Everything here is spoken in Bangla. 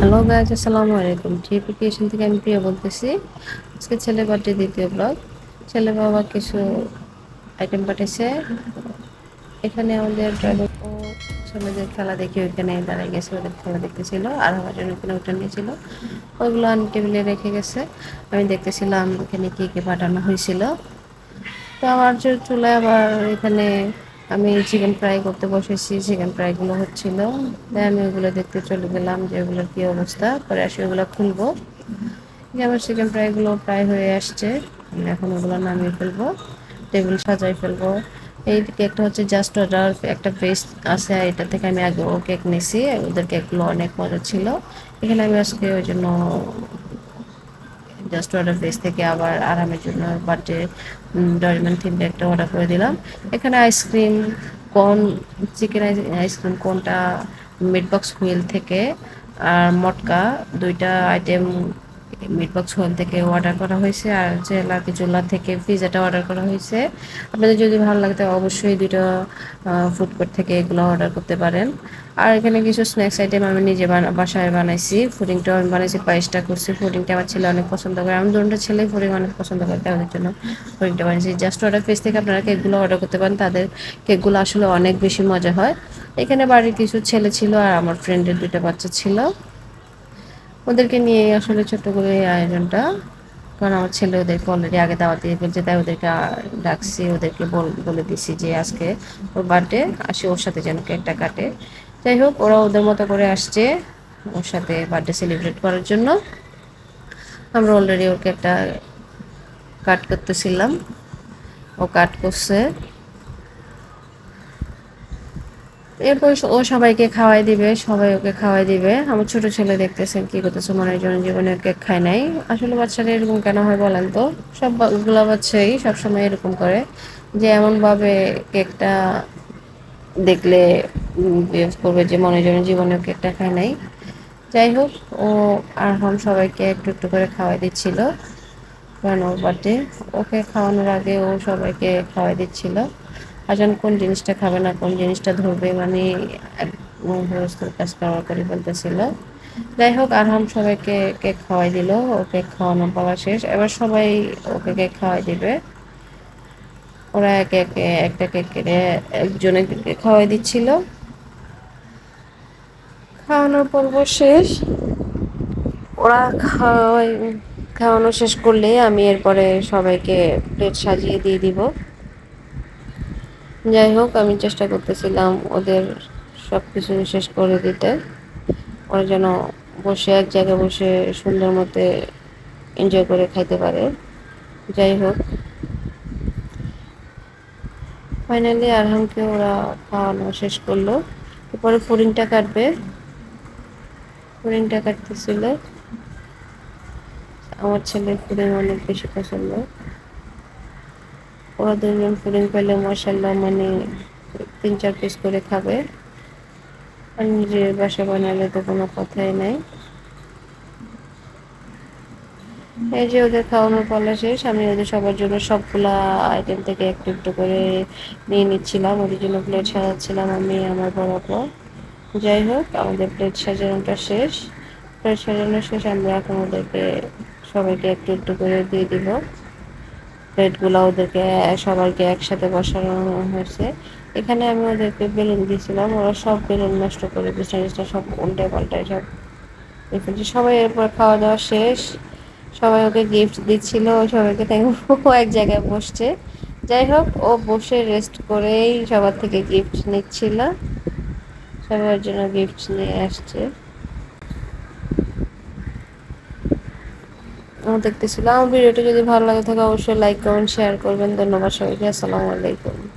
হ্যালো গাইজ আসসালামু আলাইকুম টিপিকেশন থেকে আমি প্রিয় বলতেছি। আজকে ছেলে বার্থডে দ্বিতীয় ব্লগ ছেলে বাবা কিছু আইটেম পাঠিয়েছে এখানে আমাদের ড্রাইভার ও ছেলেদের খেলা দেখে ওইখানে দাঁড়িয়ে গেছে, ওদের খেলা দেখতেছিল, আর আমার জন্য ওখানে ওটা নিয়েছিল। ওইগুলো আমি টেবিলে রেখে গেছে। আমি দেখতেছিলাম এখানে কী কী পাঠানো হয়েছিল। তো আমার চুলায় আবার এখানে আমি চিকেন ফ্রাই করতে বসেছি, চিকেন ফ্রাইগুলো হচ্ছিল। তাই আমি ওগুলো দেখতে চলে গেলাম যে ওগুলোর কী অবস্থা। পরে আসে ওগুলো খুলবো। যে আমার চিকেন ফ্রাইগুলো প্রায় হয়ে আসছে। আমি এখন ওগুলো নামিয়ে ফেলব, টেবিল সাজাই ফেলব। এই কেকটা হচ্ছে জাস্ট অর্ডার একটা পেস্ট আছে, এটা থেকে আমি আগে ও কেক নিয়েছি ওদের কেকগুলো অনেক মজা ছিল। এখানে আমি আজকে ওই জন্য জাস্ট অর্ডার পেজ থেকে আবার আরামের জন্য বার্থডে ডরিমান থিমটা একটা অর্ডার করে দিলাম। এখানে আইসক্রিম কোন চিকেন আইসক্রিম কোনটা মিটবক্স হুইল থেকে, আর মটকা, দুইটা আইটেম মিটবক্স হুইল থেকে অর্ডার করা হয়েছে আর যে লাকি চুলা থেকে পিজাটা অর্ডার করা হয়েছে। আপনাদের যদি ভালো লাগে অবশ্যই দুইটা ফুড কোর্ট থেকে এগুলো অর্ডার করতে পারেন। আর এখানে কিছু স্ন্যাক্স আইটেম আমি নিজে বাসায় বানাইছি। ফুডিংটাও আমি বানাইছি, পায়েসটা করছি। ফুডিংটা আমার ছেলে অনেক পছন্দ করে। আমি দুটো ছেলে ফুডিং অনেক পছন্দ করে, তাদের জন্য ফুডিংটা বানিয়েছি জাস্ট অর্ডার পেজ থেকে আপনারা কেকগুলো অর্ডার করতে পারেন। তাদের কেকগুলো আসলে অনেক বেশি মজা হয়। এখানে বাড়ির কিছু ছেলে ছিল আর আমার ফ্রেন্ডের দুটো বাচ্চা ছিল। ওদেরকে নিয়ে আসলে ছোট্ট করে আয়োজনটা, কারণ আমার ছেলে ওদেরকে অলরেডি আগে দাওয়াত দিয়ে ফেলছে, তাই ওদেরকে ডাকছি, ওদেরকে বলে দিছি যে আজকে ওর বার্থডে আসে ওর সাথে যেন কেকটা কাটে। যাই হোক, ওরা ওদের মতো করে আসছে ওর সাথে বার্থডে সেলিব্রেট করার জন্য। আমরা অলরেডি ওকে একটা কাট করতেছিলাম। ও কাট করছে। এরপর ও সবাইকে খাওয়াই দিবে, সবাই ওকে খাওয়াই দিবে। আমার ছোট ছেলে দেখতেছেন কি করতেছে, মনে হয় জীবনে কেক খায় নাই। আসলে বাচ্চারা এরকম কেন হয় বলেন তো? সবগুলো বাচ্চাই সবসময় এরকম করে যে এমনভাবে কেকটা দেখলে করবে যে মনে জন্য জীবনে কেকটা খায় নাই। যাই হোক, ও আর হম সবাইকে একটু একটু করে খাওয়াই দিচ্ছিল। কারণ ওর বার্থডে ওকে খাওয়ানোর আগে ও সবাইকে খাওয়াই দিচ্ছিল। আজান কোন জিনিসটা খাবে না, কোন জিনিসটা ধরবে মানে গৃহস্থর কাজ করা করে ফেলতেছিল যাই হোক, আরহাম সবাইকে কেক খাওয়াই দিল ও কেক খাওয়ানো পাওয়া শেষ। এবার সবাই ওকে কেক খাওয়াই দিবে। ওরা একে একে একটা কেক কেটে একজনে খাওয়াই দিচ্ছিল। খাওয়ানোর পর্ব শেষ। ওরা খাওয়াই, খাওয়ানো শেষ করলে আমি এরপরে সবাইকে প্লেট সাজিয়ে দিয়ে দিব। যাই হোক, আমি চেষ্টা করতেছিলাম ওদের সব কিছু শেষ করে দিতে। ওরা যেন বসে এক জায়গায় বসে সুন্দর মতে এনজয় করে খাইতে পারে। যাই হোক। ফাইনালি আরহামকে ওরা খাওয়ানো শেষ করল। এরপরে ফরিংটা কাটবে। ফরিংটা কাটতেছিল। আমার ছেলে ফুডিং অনেক বেশি পছন্দ। ওরা দুজন ফুডিং পেলে মশাল্লা মানে তিন চার পিস করে খাবে। আর নিজের বাসা বানালে তো কোনো কথাই নাই। এই যে ওদের খাওয়ানোর পালা শেষ, আমি ওদের সবার জন্য সবগুলা আইটেম থেকে একটু একটু করে নিয়ে নিচ্ছিলাম। ওদের জন্য প্লেট সাজাচ্ছিলাম আমি, আমার বড় যাই হোক, আমাদের প্লেট সাজানোটা শেষ। প্লেট সাজানো শেষ, আমরা এখন ওদেরকে সবাইকে একটু একটু করে দিয়ে দিব। প্লেটগুলো ওদেরকে, সবাইকে একসাথে বসানো হয়েছে। এখানে আমি ওদেরকে বেলুন দিয়েছিলাম, ওরা সব বেলুন নষ্ট করে বিছানা সব উল্টে পাল্টায় সব দেখেছি সবাই এরপর খাওয়া দাওয়া শেষ। সবাই ওকে গিফট দিচ্ছিল, সবাইকে তাই এক জায়গায় বসছে। যাই হোক, ও বসে রেস্ট করেই সবার থেকে গিফট নিচ্ছিল। সবার জন্য গিফট নিয়ে আসছে। দেখতেছিলাম। ভিডিওটি যদি ভালো লাগে থাকে, অবশ্যই লাইক কমেন্ট শেয়ার করবেন। ধন্যবাদ সবাইকে। আসসালামু আলাইকুম।